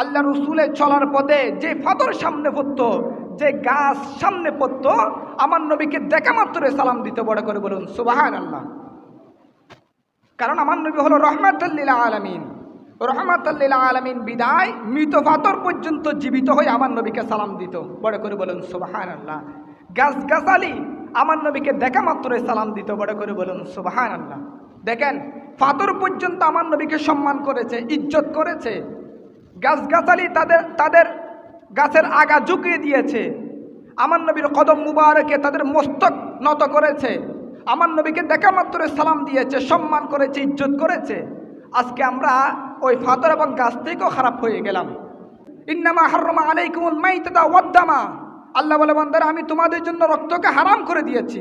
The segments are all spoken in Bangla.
আল্লাহ রসুলের চলার পথে যে ফাতর সামনে পড়তো, যে গাছ সামনে পড়তো, আমার নবীকে দেখা মাত্র সালাম দিতে বড় করে বলুন সুবাহান আল্লাহ কারণ আমার নবী হলো রহমাতাল্লিলা আলমিন। রহমাতাল্লিলা আলমিন বিদায়, মৃত ফাতর পর্যন্ত জীবিত হয়ে আমার নবীকে সালাম দিত, বড় করে বলুন সুবাহান আল্লাহ গাছ গাছালি আমার নবীকে দেখা মাত্রই সালাম দিত, বড় করে বলুন সুবাহান আল্লাহ দেখেন ফাতর পর্যন্ত আমার নবীকে সম্মান করেছে, ইজ্জত করেছে। গাছগাছালি তাদের তাদের গাছের আগা ঝুঁকিয়ে দিয়েছে। আমার নবীর কদম মুবারকে তাদের মস্তক নত করেছে। আমার নবীকে দেখা মাত্র সালাম দিয়েছে, সম্মান করেছে, ইজ্জত করেছে। আজকে আমরা ওই ফাতর এবং গাছ থেকেও খারাপ হয়ে গেলাম। ইন্নামা হারমা আলাইকুমুল মাইতাদা ওয়াদ্দামা আল্লাহ বলে, বান্দারা, আমি তোমাদের জন্য রক্তকে হারাম করে দিয়েছি।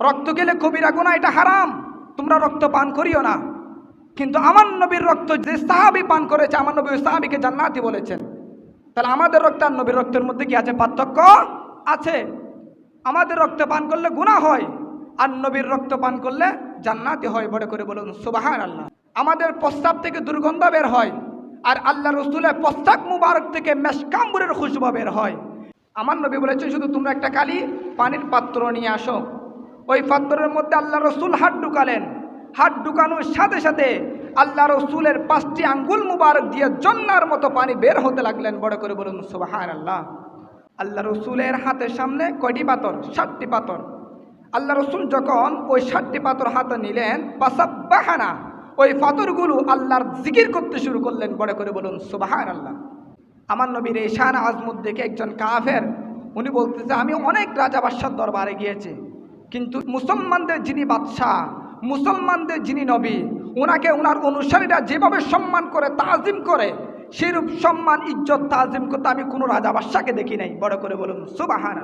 রক্ত গেলে কবিরা গুণা এটা হারাম। তোমরা রক্ত পান করিও না। কিন্তু আমার নবীর রক্ত যে সাহাবি পান করেছে, আমার নবী সাহাবিকে জান্নাতি বলেছেন। তাহলে আমাদের রক্ত আর নবীর রক্তের মধ্যে কি আছে পার্থক্য? আছে। আমাদের রক্ত পান করলে গুণা হয়, আর নবীর রক্ত পান করলে জান্নাতি হয়, বড় করে বলুন সুবাহান আল্লাহ আমাদের প্রস্তাব থেকে দুর্গন্ধ বের হয়, আর আল্লাহ রসুলের প্রস্তাব মুবারক থেকে মেশকাম্বুরের খুশবা বের হয়। আমার নবী বলেছে শুধু তোমরা একটা কালি পানির পাত্র নিয়ে আসো। ওই পাত্রের মধ্যে আল্লাহ রসুল হাত ঢুকালেন। হাত ঢুকানোর সাথে সাথে আল্লাহ রসুলের পাঁচটি আঙ্গুল মুবারক দিয়ে জন্নার মতো পানি বের হতে লাগলেন। বড় করে বলুন সুবাহান আল্লাহ আল্লাহ রসুলের হাতের সামনে কয়টি পাথর? ষাটটি পাথর। আল্লাহ রসুল যখন ওই ষাটটি পাথর হাতে নিলেন বাহানা ওই পাথরগুলো আল্লাহর জিকির করতে শুরু করলেন। বড় করে বলুন সুবাহান আল্লাহ আমার নবীর এই শান আজমুদ দেখে একজন কাফের, উনি বলতেছে, আমি অনেক রাজা বাদশার দরবারে গিয়েছি, কিন্তু মুসলমানদের যিনি বাদশাহ মুসলমানদের যিনি নবী ওনাকে ওনার অনুসারীরা যেভাবে সম্মান করে, তাজিম করে, সেরূপ সম্মান, ইজ্জত, তাজিম করতে আমি কোনো রাজা বাদশাকে দেখি নাই। বড় করে বলুন সুবাহান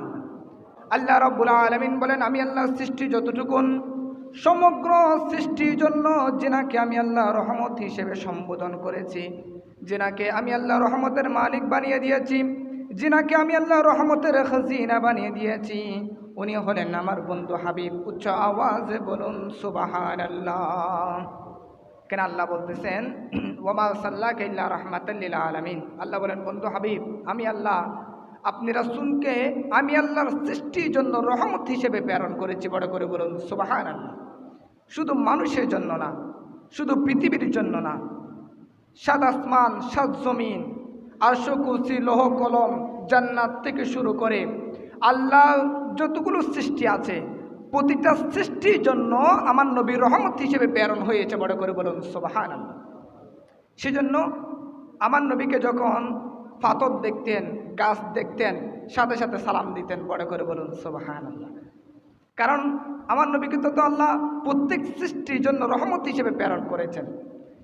আল্লাহ রব্বুল আলমিন বলেন, আমি আল্লাহর সৃষ্টি যতটুকুন, সমগ্র সৃষ্টির জন্য যেনাকে আমি আল্লাহ রহমত হিসেবে সম্বোধন করেছি, যেনাকে আমি আল্লাহ রহমতের মালিক বানিয়ে দিয়েছি, যিনাকে আমি আল্লাহ রহমতের খাজিনা বানিয়ে দিয়েছি উনি হলেন আমার বন্ধু হাবিব। উচ্চ আওয়াজে বলুন সুবাহান আল্লাহ কেন আল্লাহ বলতেছেন ওমা সাল্লাহ কেল্লা রহমাতাল্লিল আলমিন। আল্লাহ বলেন, বন্ধু হাবিব, আমি আল্লাহ, আপনি রাসুলকে আমি আল্লাহর সৃষ্টির জন্য রহমত হিসেবে প্রেরণ করেছি। বড় করে বলুন সুবাহান আল্লাহ শুধু মানুষের জন্য না, শুধু পৃথিবীর জন্য না, সাত আসমান, সাত জমিন আরশকুসি লোহ কলম, জান্নাত থেকে শুরু করে আল্লাহ যতগুলো সৃষ্টি আছে, প্রতিটা সৃষ্টির জন্য আমার নবীর রহমত হিসেবে প্রেরণ হয়েছে, বড় করে বলুন সোবাহান সেজন্য আমার নবীকে যখন পাথর দেখতেন, গাছ দেখতেন, সাথে সাথে সালাম দিতেন, বড় করে বলুন সোবাহান কারণ আমার নবীকে তো আল্লাহ প্রত্যেক সৃষ্টির জন্য রহমত হিসেবে প্রেরণ করেছেন।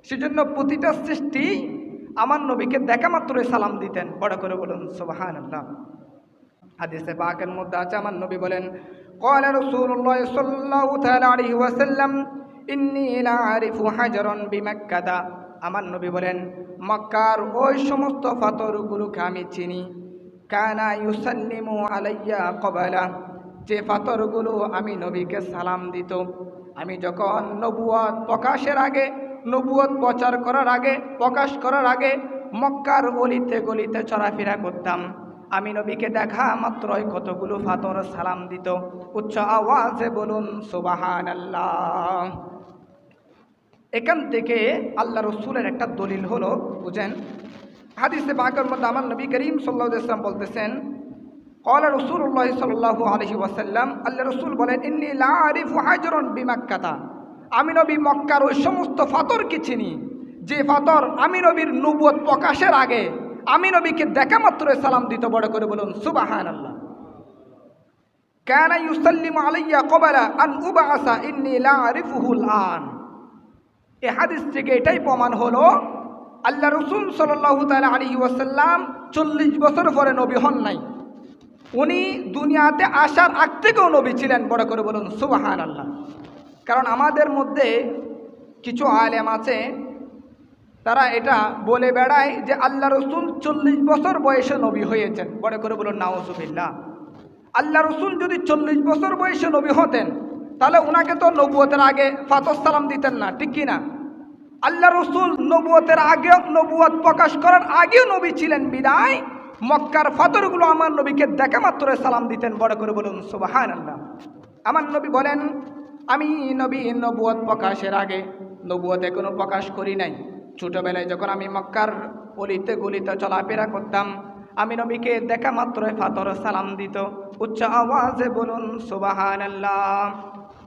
সেজন্য প্রতিটা সৃষ্টি আমার নবীকে দেখা মাত্রই সালাম দিতেন, বড় করে বলুন সোবাহান আল্লাহ হাদিসে বাকের মধ্যে আছে আমার নবী বলেন قال رسول الله صلى الله تعالى عليه وسلم إني لا أعرف حجرا بمكة আমার নবী বলেন মক্কার ওই সমস্ত পাথরগুলোকে আমি চিনি কানা ইউসাল্লিমু আলাইয়া কবালা যে পাথরগুলো আমি নবীকে সালাম দিত আমি যখন নবুয়ত প্রকাশের আগে নবুয়ত প্রচার করার আগে প্রকাশ করার আগে মক্কার গলিতে গলিতে চলাফেরা করতাম আমি নবীকে দেখা মাত্রই কতগুলো ফাতর সালাম দিত। উচ্চ আওয়াজে বলুন সুবাহান আল্লাহ এখান থেকে আল্লাহ রসুলের একটা দলিল হলো, বুঝেন? হাদিসে বাকের মধ্যে আমার নবী করিম সাল্লাহ ইসলাম বলতেছেন কলা রসুল্লাহ সাল্লাহ আলহি ওয়াসাল্লাম, আল্লাহ রসুল বলেন, ইন্নি লারিফু হাজরন বিমাক্কাতা। আমি নবী মক্কার ওই সমস্ত ফাতরকে চিনি। যে ফাতর আমি নবীর নবুয়ত প্রকাশের আগে আমি নবীকে দেখা মাত্র সালাম দিত বড় করে বলুন সুবাহান আল্লাহ কেন ইউসাল্লিম আলাইয়া কবালা আন উবাসা ইন্নি লারিফুহুল আন এ হাদিস থেকে এটাই প্রমাণ হলো, আল্লাহ রসুল সাল্লাহ তালা আলী ওয়াসাল্লাম চল্লিশ বছর পরে নবী হন নাই। উনি দুনিয়াতে আসার আগ থেকেও নবী ছিলেন, বড় করে বলুন সুবাহান আল্লাহ কারণ আমাদের মধ্যে কিছু আলেম আছে তারা এটা বলে বেড়ায় যে আল্লাহ রসুল চল্লিশ বছর বয়সে নবী হয়েছেন। বড় করে বলুন নাওজুবিল্লা আল্লাহ রসুল যদি চল্লিশ বছর বয়সে নবী হতেন, তাহলে ওনাকে তো নবুয়তের আগে সালাম দিতেন না, ঠিক কিনা? আল্লাহ রসুল নবুয়তের আগে নবুয়ত প্রকাশ করার আগেও নবী ছিলেন বিদায়। মক্কার ফাতরগুলো আমার নবীকে দেখা মাত্র সালাম দিতেন বড় করে বলুন সুবাহান আল্লাহ আমার নবী বলেন, আমি নবী নবুয়ত প্রকাশের আগে, নবুয়তে কোনো প্রকাশ করি নাই। ছোটোবেলায় যখন আমি মক্কার অলিতে গলিতে চলাফেরা করতাম, আমি নবীকে দেখা মাত্রই ফাতর সালাম দিত। উচ্চ আওয়াজে বলুন সুবাহান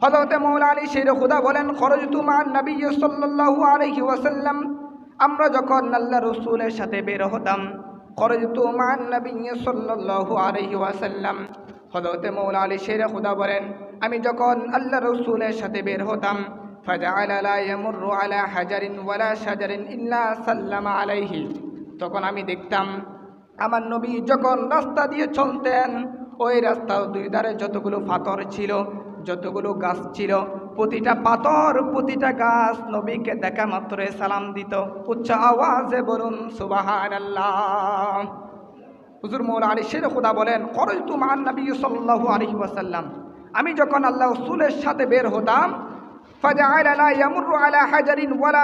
হজরতে মৌলা আলী শের খুদা বলেন, খরজতু মান নবী সাল্লাল্লাহু আলাইহি ওয়াসাল্লাম। আমরা যখন আল্লাহ রসুলের সাথে বের হতাম, খরজতু মান নবী সাল্লাল্লাহু আলাইহি ওয়াসাল্লাম। হজরতে মৌলা আলী শের খুদা বলেন, আমি যখন আল্লাহ রসুলের সাথে বের হতাম ফাজাল লা ইয়ামুরু আলা হাজারিন ওয়ালা শাজারিন ইল্লা সাল্লামা আলাইহি। তখন আমি দেখতাম, আমার নবী যখন রাস্তা দিয়ে চলতেন, ওই রাস্তার দুই ধারে যতগুলো পাথর ছিল, যতগুলো গাছ ছিল, প্রতিটা পাথর, প্রতিটা গাছ নবীকে দেখা মাত্র সালাম দিত। উচ্চ আওয়াজে বলুন সুবাহান আল্লাহ হুজুর মৌল আলী শের খুদা বলেন খরচ তুমার নবী সাল্লাহ আলহি ওয়াসাল্লাম। আমি যখন আল্লাহ রসুলের সাথে বের হতাম হাজারিন ওয়ালা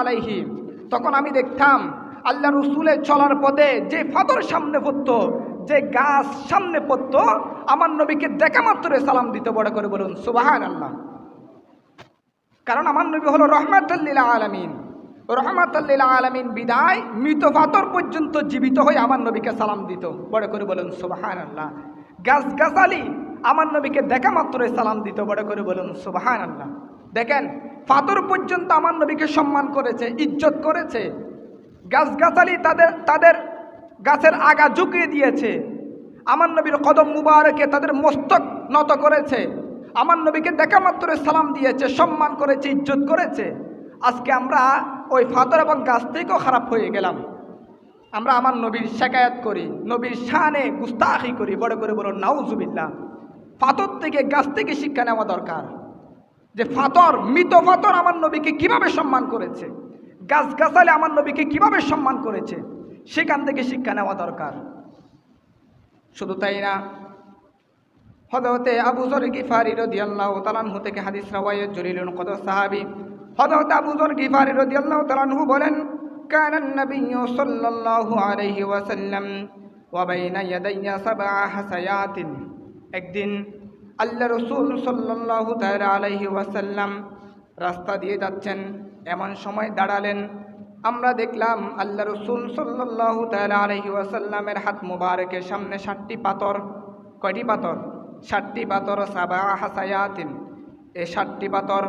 আলাইহি। তখন আমি দেখতাম আল্লাহ রসুলের চলার পথে যে ফাতর সামনে পড়তো, যে গাছ সামনে পড়তো, আমার নবীকে দেখা মাত্র সালাম দিতে বড় করে বলুন সুবাহান আল্লাহ কারণ আমার নবী হলো রহমাতাল্লিল আলমিন। রহমাতাল্লিল আলমিন বিদায়, মৃত ফাতর পর্যন্ত জীবিত হয়ে আমার নবীকে সালাম দিত, বড় করে বলুন সুবাহান আল্লাহ গাছ গাছালি আমার নবীকে দেখা মাত্রই সালাম দিত বড় করে বলুন সুবাহান আল্লাহ দেখেন, ফাতর পর্যন্ত আমার নবীকে সম্মান করেছে, ইজ্জত করেছে। গাছগাছালি তাদের তাদের গাছের আগা ঝুঁকিয়ে দিয়েছে। আমার নবীর কদম মুবারকে তাদের মস্তক নত করেছে। আমার নবীকে দেখা মাত্র সালাম দিয়েছে, সম্মান করেছে, ইজ্জত করেছে। আজকে আমরা ওই ফাতর এবং গাছ থেকেও খারাপ হয়ে গেলাম। আমরা আমার নবীর শেকায়াত করি, নবীর শানে গুস্তাহি করি, বড় করে বলো নাউজুবিল্লা ফাতর থেকে গাছ থেকে শিক্ষা নেওয়া দরকার যে ফাতর মৃত ফাতর আমার নবীকে কিভাবে সম্মান করেছে গাছ গাছালে আমার নবীকে কিভাবে সম্মান করেছে সেখান থেকে শিক্ষা নেওয়া দরকার শুধু তাই না হদতে আবু জর গিফারি রদি আল্লাহ তালানহু থেকে হাদিস রাওয়ায়ত জলিলুন কত সাহাবি হদতে আবু জর গিফারি রদি আল্লাহ তালানহু বলেন كان النبي صلى الله عليه وسلم وبين يدي سبع حسيات একদিন আল্লাহ রসুল সাল্লাল্লাহু তাআলা আলাইহি ওয়াসাল্লাম রাস্তা দিয়ে যাচ্ছেন, এমন সময় দাঁড়ালেন। আমরা দেখলাম আল্লাহ রসুল সাল্লাল্লাহু তাআলা আলাইহি ওয়াসাল্লামের হাত মুবারকের সামনে ষাটটি পাথর। কয়টি পাথর? ষাটটি পাথর সাবা হাসায়াতিন। এই ষাটটি পাথর,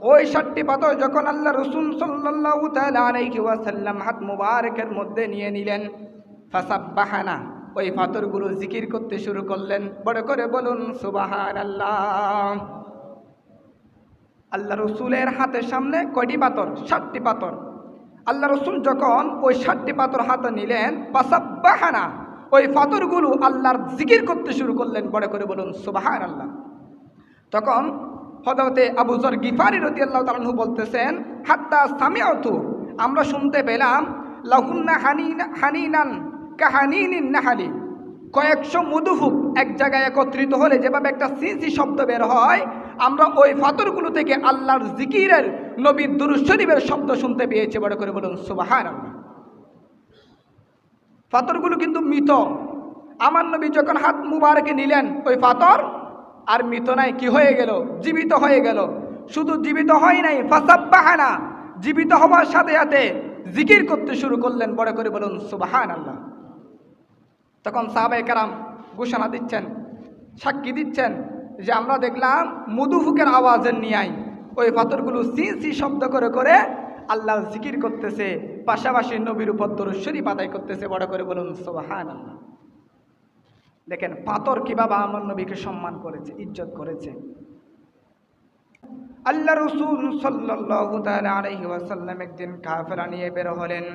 ওই ষাটটি পাথর যখন আল্লাহ রসুল সাল্লাল্লাহু তাআলা আলাইহি ওয়াসাল্লাম হাত মুবারকের মধ্যে নিয়ে নিলেন, ফাসাব্বাহানা ওই পাথরগুলো জিকির করতে শুরু করলেন। বড় করে বলুন সুবাহান আল্লাহ আল্লাহ রসুলের হাতের সামনে কয়টি পাথর? ষাটটি পাথর। আল্লাহ রসুল যখন ওই ষাটটি পাথর হাতে নিলেন পাসাব্বাহানা ওই পাথরগুলো আল্লাহর জিকির করতে শুরু করলেন, বড় করে বলুন সুবাহান আল্লাহ তখন হজরতে আবুজর গিফারি রতি আল্লাহ তালু বলতেছেন, হাত্তা সামিয়াতু আমরা শুনতে পেলাম, লাহুন্না হানিন, হানিনান কাহানিনিন নাহালি কয়েকশো মধুফুক এক জায়গায় একত্রিত হলে যেভাবে একটা সিসি শব্দ বের হয়, আমরা ওই ফাতরগুলো থেকে আল্লাহর জিকিরের নবীর দুরুশরীফের শব্দ শুনতে পেয়েছি। বড় করে বলুন আল্লাহ ফাতরগুলো কিন্তু মৃত। আমার নবী যখন হাত মুবারকে নিলেন, ওই ফাতর, আর মৃত নাই, কি হয়ে গেল? জীবিত হয়ে গেল। শুধু জীবিত হয় নাই, ফাসাব্বাহানা। জীবিত হওয়ার সাথে সাথে জিকির করতে শুরু করলেন। বড় করে বলুন সুবাহান আল্লাহ তখন সাহাবাই কারাম ঘোষণা দিচ্ছেন, সাক্ষী দিচ্ছেন যে আমরা দেখলাম মধুফুকের আওয়াজের নিয়াই। ওই পাথরগুলো সি সি শব্দ করে করে আল্লাহ জিকির করতেছে, পাশাপাশি নবীর উপর দরশ্বরী পাতাই করতেছে, বড় করে বলুন সোবাহান আল্লাহ দেখেন, পাথর কীভাবে আমার নবীকে সম্মান করেছে, ইজ্জত করেছে। আল্লাহ রসুল সাল্লাল্লাহু তাআলা আলাইহি ওয়াসাল্লাম একদিন কাফেলা নিয়ে বের হলেন।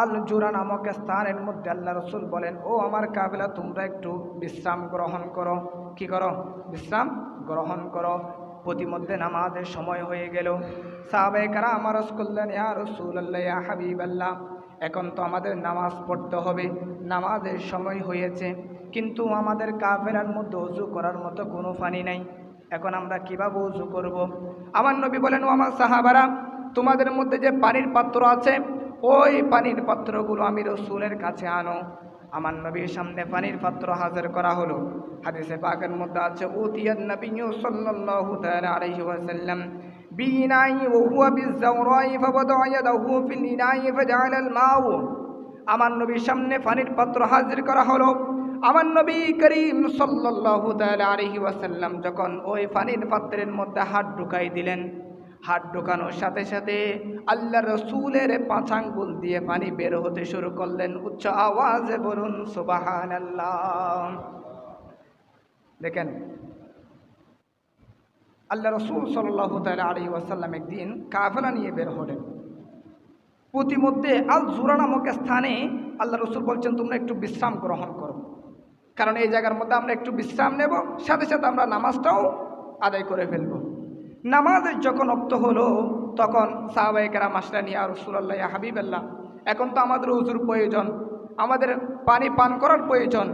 আল জুরা নামক স্থানের মধ্যে আল্লাহ রসুল বলেন, ও আমার কাফেলা তোমরা একটু বিশ্রাম গ্রহণ করো। কি করো? বিশ্রাম গ্রহণ করো। প্রতিমধ্যে নামাজের সময় হয়ে গেল। সাহাবায়ে কারা আমার করলেন, ইয়া রসুল আল্লাহ ইয়া হাবিব আল্লাহ এখন তো আমাদের নামাজ পড়তে হবে। নামাজের সময় হয়েছে, কিন্তু আমাদের কাফেলার মধ্যে অজু করার মতো কোনো ফানি নাই। এখন আমরা কীভাবে উজু করব। আমার নবী বলেন, ও আমার সাহাবারা, তোমাদের মধ্যে যে পানির পাত্র আছে ওই পানির পাত্রগুলো আমি রসুলের কাছে আনো। আমার নবীর সামনে পানির পাত্র হাজির করা হলো। হাদিসে পাকের মধ্যে আছে, উতিয়ান নবী সাল্লাল্লাহু আলাইহি বিনাই হুয়া বিযাওরাই ফাওয়াদা ইয়াদাহু ফিল ইনাই ফাজাআলা আল মাউ আমার নবীর সামনে পানির পাত্র হাজির করা হলো। আমার নবী করিম সাল্লাল্লাহু তাআলা আলাইহি ওয়াসাল্লাম যখন ওই পানির পাত্রের মধ্যে হাত ঢুকাই দিলেন হাত ঢোকানোর সাথে সাথে আল্লাহ রসুলের পাঁচ আঙ্গুল দিয়ে পানি বের হতে শুরু করলেন। উচ্চ আওয়াজে বলুন সুবাহান দেখেন, আল্লাহ রসুল সাল্লাহ তালা আলী ওয়াসাল্লাম একদিন কাফেলা নিয়ে বের হলেন। প্রতিমধ্যে আল জুরা নামক স্থানে আল্লাহ রসুল বলছেন, তোমরা একটু বিশ্রাম গ্রহণ করো। কারণ এই জায়গার মধ্যে আমরা একটু বিশ্রাম নেব, সাথে সাথে আমরা নামাজটাও আদায় করে ফেলব। নামাজের যখন অক্ত হলো, তখন সাহবাইকেরা মাসরা নিয়ে আর রসুল্লাহ হাবিবাল্লাহ, এখন তো আমাদের উজুর প্রয়োজন, আমাদের পানি পান করার প্রয়োজন,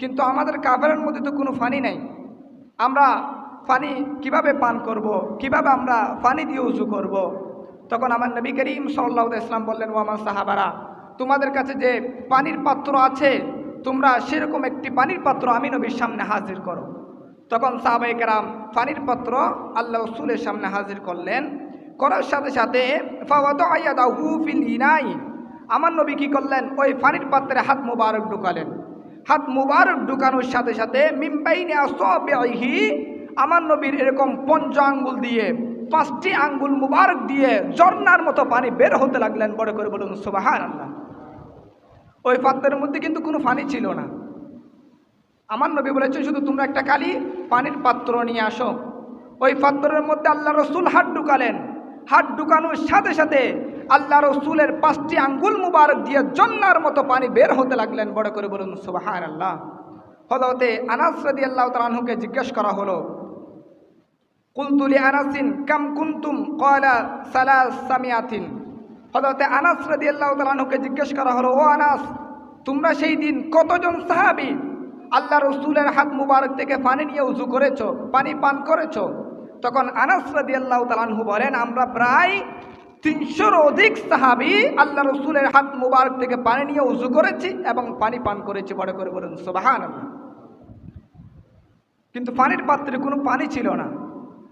কিন্তু আমাদের কাফের মধ্যে তো কোনো পানি নাই আমরা পানি কীভাবে পান করব। কীভাবে আমরা পানি দিয়ে উজু করব। তখন আমার নবী করিম সাল্লাহ ইসলাম বললেন ও আমার সাহাবারা, তোমাদের কাছে যে পানির পাত্র আছে, তোমরা সেরকম একটি পানির পাত্র আমি নবীর সামনে হাজির করো তখন সাহাবাই কেরাম পানির পাত্র আল্লাহ রসুলের সামনে হাজির করলেন। করার সাথে সাথে আমার নবী কী করলেন? ওই ফানির পাত্রে হাত মুবারক ঢুকালেন। হাত মুবারক ঢুকানোর সাথে সাথে মিম্বাইনে আসবিহি, আমার নবীর এরকম পঞ্চ আঙ্গুল দিয়ে, পাঁচটি আঙ্গুল মুবারক দিয়ে ঝর্নার মতো পানি বের হতে লাগলেন। বড় করে বলুন সুবাহান আল্লাহ ওই পাত্রের মধ্যে কিন্তু কোনো পানি ছিল না। আমার নবী বলেছে শুধু তোমরা একটা কালি পানির পাত্র নিয়ে আসো। ওই পাত্রের মধ্যে আল্লাহ রসুল হাত ঢুকালেন। হাত ঢুকানোর সাথে সাথে আল্লাহ রসুলের পাঁচটি আঙ্গুল মুবারক দিয়ে জন্নার মতো পানি বের হতে লাগলেন। বড় করে বলুন সুবাহান আল্লাহ হলতে আনাস রাদি আল্লাহ তালাহুকে জিজ্ঞেস করা হলো কুলতুলি আনাসিন কাম কুন্তুম? কয়লা সালাস সামিয়াতিন হজরতে আনাস রাদি আল্লাহ তালাহুকে জিজ্ঞেস করা হলো, ও আনাস, তোমরা সেই দিন কতজন সাহাবি আল্লাহ রসুলের হাত মুবারক থেকে পানি নিয়ে উজু করেছ, পানি পান করেছ। তখন আনাস রাদি আল্লাহ তালাহু বলেন, আমরা প্রায় তিনশোর অধিক সাহাবি আল্লাহ রসুলের হাত মুবারক থেকে পানি নিয়ে উজু করেছি এবং পানি পান করেছি। বড় করে বলেন সোবাহান কিন্তু পানির পাত্রে কোনো পানি ছিল না।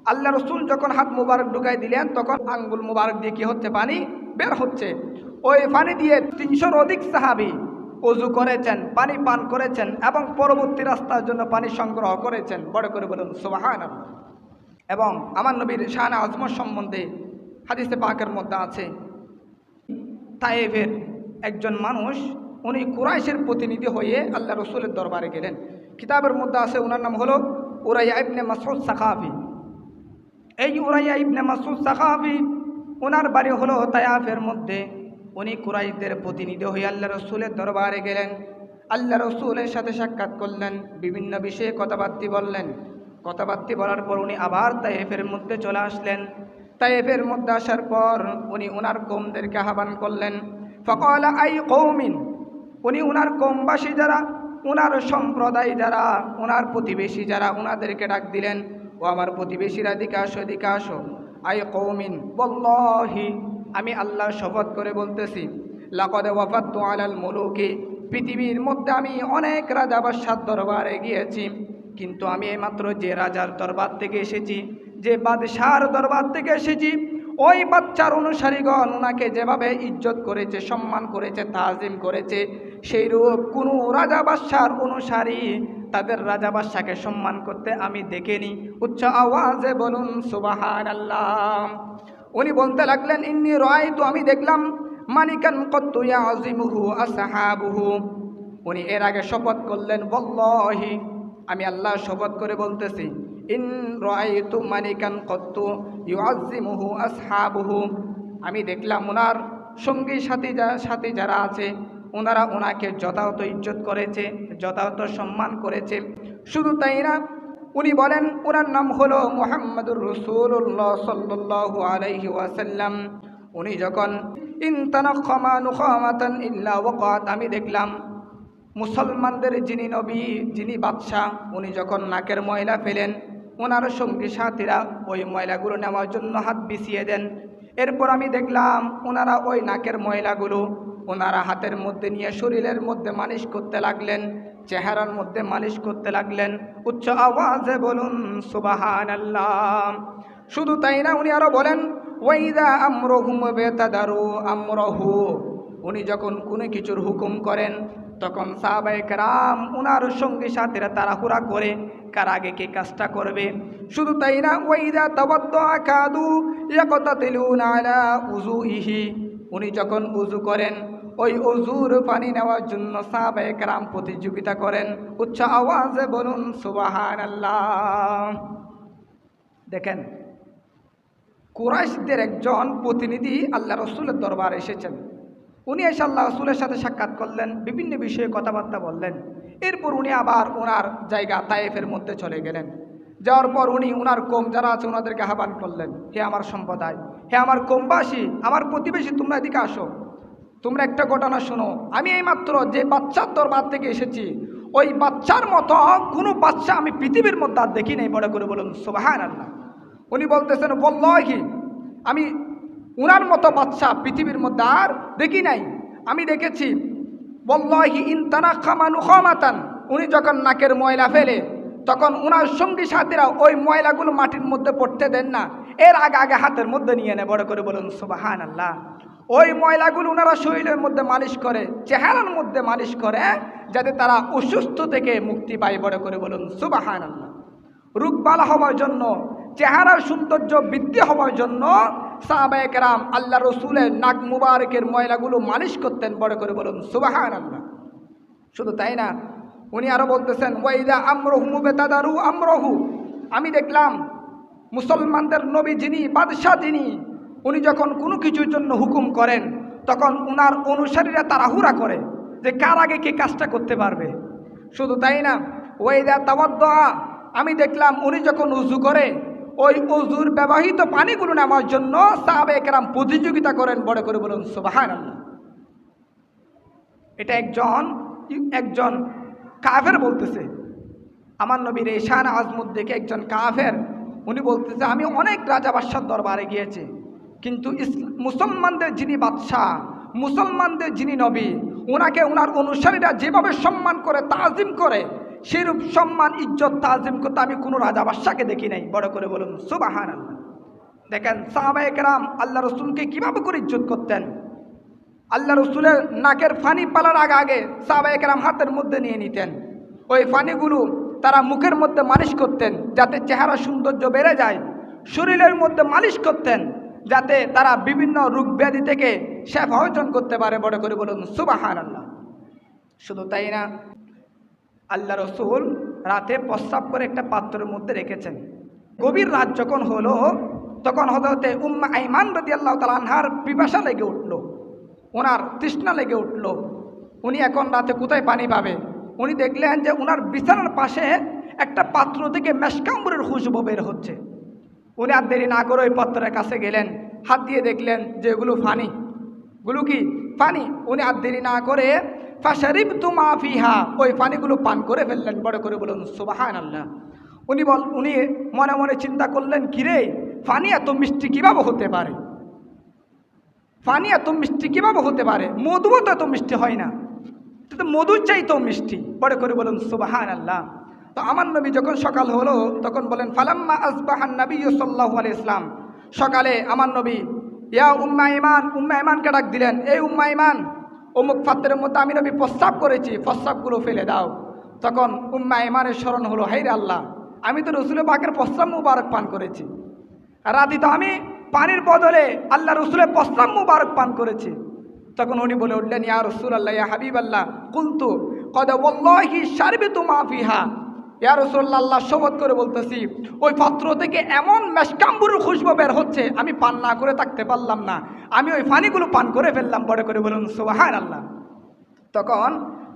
আল্লাহ রসুল যখন হাত মুবারক ঢুকাই দিলেন, তখন আঙ্গুল মুবারক দিয়ে কি হচ্ছে? পানি বের হচ্ছে। ওই পানি দিয়ে তিনশোর অধিক সাহাবি অজু করেছেন, পানি পান করেছেন এবং পরবর্তী রাস্তার জন্য পানি সংগ্রহ করেছেন। বড় করে বলুন সুবাহান এবং আমার নবীর শাহানা আজমত সম্বন্ধে হাদিসে পাকের মধ্যে আছে তাইফের একজন মানুষ, উনি কুরাইশের প্রতিনিধি হয়ে আল্লাহ রসুলের দরবারে গেলেন। কিতাবের মধ্যে আছে ওনার নাম হলো উরাইয়া ইবনে মাসুদ সাকাফি এই উরাইয়া ইবনে মাসুদ সাকাফি ওনার বাড়ি হলো তায়াফের মধ্যে। উনি কুরাইশদের প্রতিনিধি হয়ে আল্লাহ রসুলের দরবারে গেলেন। আল্লাহ রসুলের সাথে সাক্ষাৎ করলেন, বিভিন্ন বিষয়ে কথাবার্তি বললেন। কথাবার্তি বলার পর উনি আবার তাইফের মধ্যে চলে আসলেন। তাইফের মধ্যে আসার পর উনি ওনার কৌমদেরকে আহ্বান করলেন, ফকলা আই কৌমিন? উনি ওনার কমবাসী যারা ওনার সম্প্রদায় যারা ওনার প্রতিবেশী যারা ওনাদেরকে ডাক দিলেন, ও আমার প্রতিবেশীরা দিকে আসো দিকে আসো। আই কৌমিন? বল্লহি আমি আল্লাহ শপথ করে বলতেছি, লাকদে ওয়াফাত্তু আলাল মুলুকি। পৃথিবীর মধ্যে আমি অনেক রাজা বাদশার দরবারে গিয়েছি, কিন্তু আমি এইমাত্র যে রাজার দরবার থেকে এসেছি, যে বাদশার দরবার থেকে এসেছি, ওই বাচ্চার অনুসারীগণ ওনাকে যেভাবে ইজ্জত করেছে, সম্মান করেছে, তাজিম করেছে সেই রূপ কোনো রাজা বাদশার অনুসারী তাদের রাজা বাদশাকে সম্মান করতে আমি দেখিনি। উচ্চ আওয়াজে বলুন সুবাহান আল্লাহ উনি বলতে লাগলেন, ইন্নি রয় তো আমি দেখলাম মানিকান কত্তুয়া আজিমুহু আসাহাবুহু। উনি এর আগে শপথ করলেন বল্লহি আমি আল্লাহ শপথ করে বলতেছি, ইন রয়তু মানিকান কত্তু ইউআজিমুহু আসহাবুহু। আমি দেখলাম ওনার সঙ্গী সাথী যা, সাথী যারা আছে ওনারা ওনাকে যথাযথ ইজ্জত করেছে, যথাযথ সম্মান করেছে। শুধু তাই না উনি বলেন ওনার নাম হলো মোহাম্মদুর রসুল্লাহ সাল্লাহ আলাইহি ওয়াসাল্লাম। উনি যখন আমি দেখলাম, মুসলমানদের যিনি নবী, যিনি বাদশাহ, উনি যখন নাকের ময়লা ফেলেন ওনার সঙ্গী সাথীরা ওই ময়লাগুলো নেওয়ার জন্য হাত বিছিয়ে দেন। এরপর আমি দেখলাম ওনারা ওই নাকের ময়লাগুলো ওনারা হাতের মধ্যে নিয়ে শরীরের মধ্যে মালিশ করতে লাগলেন। চেহারার মধ্যে মালিশ করতে লাগলেন। উচ্চ আওয়াজে বলুন সুবাহান আল্লাহ শুধু তাই না, উনি আরও বলেন, ওয়াইদা আমরহুম বেতাদারু আমরহু। উনি যখন কোনো কিছুর হুকুম করেন, তখন সাহাবায়ে রাম উনার সঙ্গী সাথীরা তাড়াহুড়া করে কার আগে কে কাজটা করবে। শুধু তাই না, ওয়াইদা তাবাদ্দু কাদু আলা উজুইহি উনি যখন উজু করেন ওই অজুর পানি নেওয়ার জন্য সাহাবায়ে রাম প্রতিযোগিতা করেন। উচ্চ আওয়াজে বলুন, সুবহানাল্লাহ। দেখেন, কুরাইশদের একজন প্রতিনিধি আল্লাহ রসুলের দরবার এসেছেন। উনি এসে আল্লাহ রসুলের সাথে সাক্ষাৎ করলেন, বিভিন্ন বিষয়ে কথাবার্তা বললেন। এরপর উনি আবার ওনার জায়গা তায়েফের মধ্যে চলে গেলেন। যাওয়ার পর উনি ওনার কোম যারা আছে ওনাদেরকে আহ্বান করলেন, হে আমার সম্প্রদায়, হে আমার কোমবাসী, আমার প্রতিবেশী, তোমরা এদিকে আসো। তোমরা একটা ঘটনা শোনো। আমি এইমাত্র যে বাচ্চার দরবার থেকে এসেছি, ওই বাচ্চার মতো কোনো বাচ্চা আমি পৃথিবীর মধ্যে আর দেখি নাই বড় করে বলুন সোবাহান আল্লাহ উনি বলতেছেন বল্লহি আমি উনার মতো বাচ্চা পৃথিবীর মধ্যে আর দেখি নাই। আমি দেখেছি বল্লহি ইনতানা খামানু খামাতান উনি যখন নাকের ময়লা ফেলে, তখন উনার সঙ্গী সাথীরা ওই ময়লাগুলো মাটির মধ্যে পড়তে দেন না। এর আগে আগে হাতের মধ্যে নিয়ে নেয় বড় করে বলুন সুবাহান আল্লাহ ওই ময়লাগুলো ওনারা শরীরের মধ্যে মালিশ করে, চেহারার মধ্যে মালিশ করে, যাতে তারা অসুস্থ থেকে মুক্তি পায় বড় করে বলুন সুবাহান রূপবালা হওয়ার জন্য, চেহারার সৌন্দর্য বৃদ্ধি হওয়ার জন্য সাহাবায়কেরাম আল্লাহ রসুলের নাক মুবারকের ময়লাগুলো মালিশ করতেন বড় করে বলুন সুবাহান শুধু তাই না, উনি আরও বলতেছেন, ওয়াইদা আমরহু মুবেতাদারু আমরহু। আমি দেখলাম মুসলমানদের নবী যিনি, বাদশাহ যিনি উনি যখন কোনো কিছুর জন্য হুকুম করেন, তখন উনার অনুসারীরা তাড়াহুড়া করে যে কার আগে কে কাজটা করতে পারবে। শুধু তাই না, ওয়াইদা তাওয়াদ্দা আমি দেখলাম উনি যখন উজু করে, ওই অজুর ব্যবহৃত পানিগুলো নেওয়ার জন্য সাহাবে একরাম প্রতিযোগিতা করেন, বড় করে বলুন সুবাহান এটা একজন একজন কাফের বলতেছে। আমার নবীর এশান আজমুদ দেখে একজন কাফের, উনি বলতেছে, আমি অনেক রাজা বাদশার দরবারে গিয়েছি। কিন্তু মুসলমানদের যিনি বাদশাহ, মুসলমানদের যিনি নবী, ওনাকে, ওনার অনুসারীরা যেভাবে সম্মান করে, তাজিম করে, সেরূপ সম্মান, ইজ্জত, তাজিম করতে আমি কোনো রাজা বাদশাকে দেখি নাই। বড় করে বলুন সুবাহান দেখেন সাহাবায়করাম আল্লাহ রসুলকে কীভাবে করে ইজ্জত করতেন? আল্লাহ রসুলের নাকের ফানি পালার আগে আগে সাহাবায়করাম হাতের মধ্যে নিয়ে নিতেন। ওই ফানিগুলো তারা মুখের মধ্যে মালিশ করতেন, যাতে চেহারা সৌন্দর্য বেড়ে যায়। শরীরের মধ্যে মালিশ করতেন। যাতে তারা বিভিন্ন রোগ ব্যাধি থেকে শেফা অর্জন করতে পারে, বড় করে বলুন সুবাহান আল্লাহ শুধু তাই না, আল্লাহ রসুল রাতে প্রস্রাব করে একটা পাত্রের মধ্যে রেখেছেন। গভীর রাত যখন হলো, তখন হতে উম্মা আইমান রদি আল্লাহ তালানহার পিপাসা লেগে উঠল, ওনার তৃষ্ণা লেগে উঠল। উনি এখন রাতে কোথায় পানি পাবে? উনি দেখলেন যে ওনার বিছানার পাশে একটা পাত্র থেকে মেসকাম্বরের খুশবু বের হচ্ছে। উনি আর দেরি না করে ওই পাত্রের কাছে গেলেন। হাত দিয়ে দেখলেন যে এগুলো ফানি। গুলো কি? পানি উনি আর দেরি না করে ফাশারিব তুমা ফিহা, ওই পানিগুলো পান করে ফেললেন। বড় করে বলুন সুবাহান আল্লাহ উনি বল, উনি মনে মনে চিন্তা করলেন, কিরে, ফানি এত মিষ্টি কীভাবে হতে পারে? ফানি এত মিষ্টি কীভাবে হতে পারে? মধুও তো এত মিষ্টি হয় না। তো মধুর তো মিষ্টি। বড় করে বলুন সুবাহান আল্লাহ তো আমার নবী যখন সকাল হলো, তখন বলেন, ফালাম্মা আসবাহান নবী সাল্লাহ আলি ইসলাম সকালে আমার নবী, ইয়া উম্মা ইমান উম্মা ইমানকে ডাক দিলেন, এই উম্মা ইমান অমুক পাত্রের মধ্যে আমি নবী প্রস্তাব করেছি, প্রস্তাবগুলো ফেলে দাও। তখন উম্মা ইমানের স্মরণ হলো হাইরে আল্লাহ, আমি তো রসুল পাকের প্রস্তাব মুবারক পান করেছি। রাতে তো আমি পানির বদলে আল্লাহ রসুলের প্রস্তাব মুবারক পান করেছি। তখন উনি বলে উঠলেন, ইয়া রসুল আল্লাহ ইয়া হাবিব আল্লাহ কুলতু, কদ বল্লহি সারবে তো মাফিহা ইয়া রসুল্লাহ শপথ করে বলতেছি, ওই পাত্র থেকে এমন মেসকাম্বুর খুশবু বের হচ্ছে, আমি পান না করে থাকতে পারলাম না। আমি ওই পানিগুলো পান করে ফেললাম বড় করে বলুন সোহান আল্লাহ তখন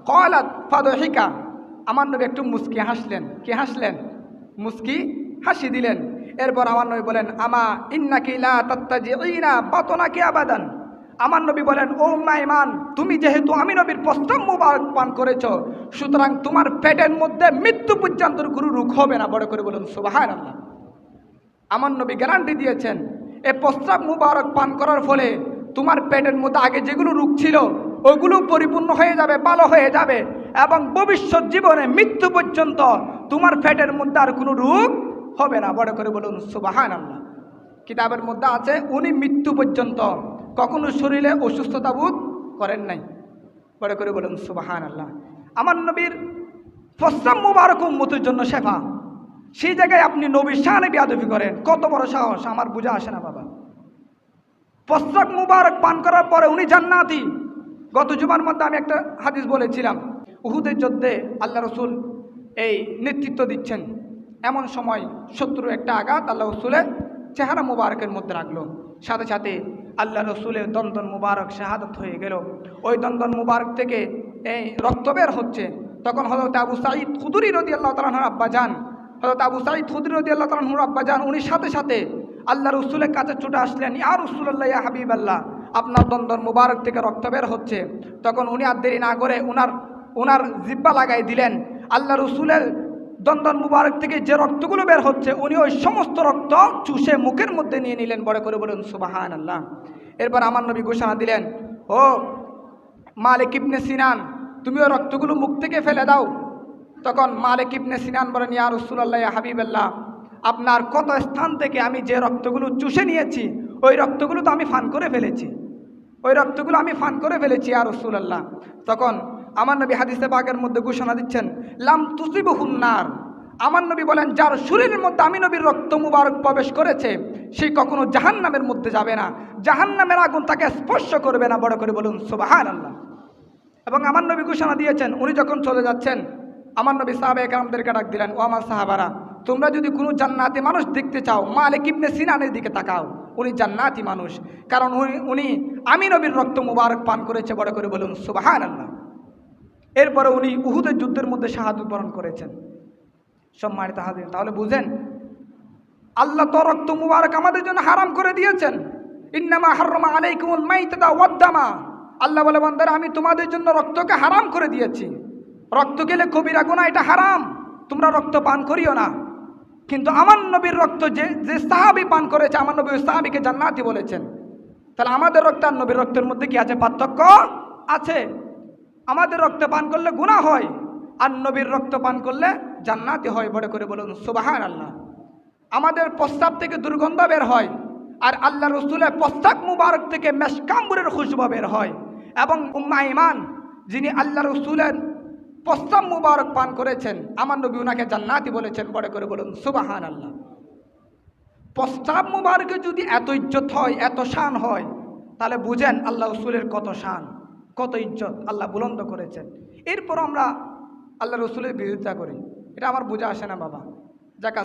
কলাত ফাদহিকা, আমার নবী একটু মুস্কি হাসলেন। কি হাসলেন? মুস্কি হাসি দিলেন। এরপর আমার নবী বলেন, আমা ইন্নাকি লা তাত্তাজিইনা বাতনাকি আবাদান। আমার নবী বলেন, ও ইমান তুমি যেহেতু আমি নবীর প্রস্তাব মুবারক পান করেছ, সুতরাং তোমার পেটের মধ্যে মৃত্যু পর্যন্ত কোনো রোগ হবে না। বড় করে বলুন সুবাহান আল্লাহ আমার নবী গ্যারান্টি দিয়েছেন, এ প্রস্রাব মুবারক পান করার ফলে তোমার পেটের মধ্যে আগে যেগুলো রোগ ছিল, ওগুলো পরিপূর্ণ হয়ে যাবে, ভালো হয়ে যাবে এবং ভবিষ্যৎ জীবনে মৃত্যু পর্যন্ত তোমার পেটের মধ্যে আর কোনো রোগ হবে না। বড় করে বলুন সুবাহান আল্লাহ কিতাবের মধ্যে আছে, উনি মৃত্যু পর্যন্ত কখনো শরীরে অসুস্থতা বোধ করেন নাই। বড় করে বলুন সুবাহান আল্লাহ আমার নবীর প্রস্রাব মুবারক উম্মতের জন্য শেফা। সেই জায়গায় আপনি নবীর শানে বিয়াদবি করেন। কত বড় সাহস, আমার বোঝা আসে না বাবা। প্রস্রাব মুবারক পান করার পরে উনি জান্নাতি। গত জুমার মধ্যে আমি একটা হাদিস বলেছিলাম, উহুদের যুদ্ধে আল্লাহ রসুল এই নেতৃত্ব দিচ্ছেন। এমন সময় শত্রু একটা আঘাত আল্লাহ রসুলের চেহারা মুবারকের মধ্যে রাখল। সাথে সাথে আল্লাহ রসুলের দন্দন মুবারক শাহাদত হয়ে গেল। ওই দন্দন মুবারক থেকে এই রক্ত বের হচ্ছে। তখন হজরত আবু সাঈদ খুদুরি রদি আল্লাহ তালাহর আব্বা যান হজরত আবু সাঈদ খুদুরি রদি আল্লাহ তালাহর আব্বা যান উনি সাথে সাথে আল্লাহ রসুলের কাছে ছুটে আসলেন, ইয়া রসুল্লাহ হাবিব আল্লাহ আপনার দন্দন মুবারক থেকে রক্ত বের হচ্ছে। তখন উনি আর দেরি না করে উনার উনার জিব্বা লাগাই দিলেন। আল্লাহ রসুলের দন্দন মুবারক থেকে যে রক্তগুলো বের হচ্ছে, উনি ওই সমস্ত রক্ত চুষে মুখের মধ্যে নিয়ে নিলেন, বড় করে বলুন সুবাহান আল্লাহ এরপর আমার নবী ঘোষণা দিলেন, ও মালিক ইবনে সিনান, তুমি ওই রক্তগুলো মুখ থেকে ফেলে দাও। তখন মালিক ইবনে সিনান বলেন, ইয়া রসুল্লাহ হাবিবাল্লাহ, আপনার কত স্থান থেকে আমি যে রক্তগুলো চুষে নিয়েছি, ওই রক্তগুলো তো আমি ফান করে ফেলেছি। ওই রক্তগুলো আমি ফান করে ফেলেছি আর রসুল আল্লাহ তখন আমার নবী হাদিসে বাগের মধ্যে ঘোষণা দিচ্ছেন, লাম তুসিব হুন্নার আমার নবী বলেন, যার শরীরের মধ্যে আমি নবীর রক্ত মুবারক প্রবেশ করেছে, সে কখনো জাহান নামের মধ্যে যাবে না। জাহান নামের আগুন তাকে স্পর্শ করবে না। বড় করে বলুন সুবাহান আল্লাহ এবং আমার নবী ঘোষণা দিয়েছেন, উনি যখন চলে যাচ্ছেন, আমার নবী সাহাবে একরামদেরকে ডাক দিলেন, ও আমার সাহাবারা, তোমরা যদি কোনো জান্নাতি মানুষ দেখতে চাও, মালিক ইবনে সিনানের দিকে তাকাও। উনি জান্নাতি মানুষ। কারণ উনি উনি আমি নবীর রক্ত মুবারক পান করেছে। বড় করে বলুন সুবাহান আল্লাহ এরপরে উনি উহুদের যুদ্ধের মধ্যে শাহাদুত বরণ করেছেন। সম্মানিত হাজির তাহলে বুঝেন, আল্লাহ তো রক্ত মুবারক আমাদের জন্য হারাম করে দিয়েছেন। ইন্নামা হারমা আলাইকুমুল মাইতাদা ওয়াদ্দামা আল্লাহ বলে, বন্দারা, আমি তোমাদের জন্য রক্তকে হারাম করে দিয়েছি। রক্ত গেলে কবিরা গুণা এটা হারাম। তোমরা রক্ত পান করিও না। কিন্তু আমার নবীর রক্ত যে যে সাহাবি পান করেছে, আমার নবী ওই সাহাবিকে জান্নাতি বলেছেন। তাহলে আমাদের রক্ত আর নবীর রক্তের মধ্যে কি আছে পার্থক্য? আছে। আমাদের রক্ত পান করলে গুণা হয়, আর নবীর রক্ত পান করলে জান্নাতি হয়, বড় করে বলুন সুবাহান আল্লাহ আমাদের প্রস্তাব থেকে দুর্গন্ধ বের হয়, আর আল্লাহ রসুলের প্রস্তাব মুবারক থেকে মেসকাম্বুরের খুশবা বের হয়, এবং উম্মা ইমান যিনি আল্লাহ রসুলের প্রস্তাব মুবারক পান করেছেন, আমার নবী উনাকে জান্নাতি বলেছেন, বড় করে বলুন সুবাহান আল্লাহ প্রস্তাব মুবারকে যদি এত ইজ্জত হয়, এত শান হয়, তাহলে বুঝেন আল্লাহ রসুলের কত শান। কত ইজ্জত আল্লাহ বুলন্দ করেছেন। এরপর আমরা আল্লাহ রসুলের বিরোধিতা করি। এটা আমার বোঝা আসে না বাবা। যাক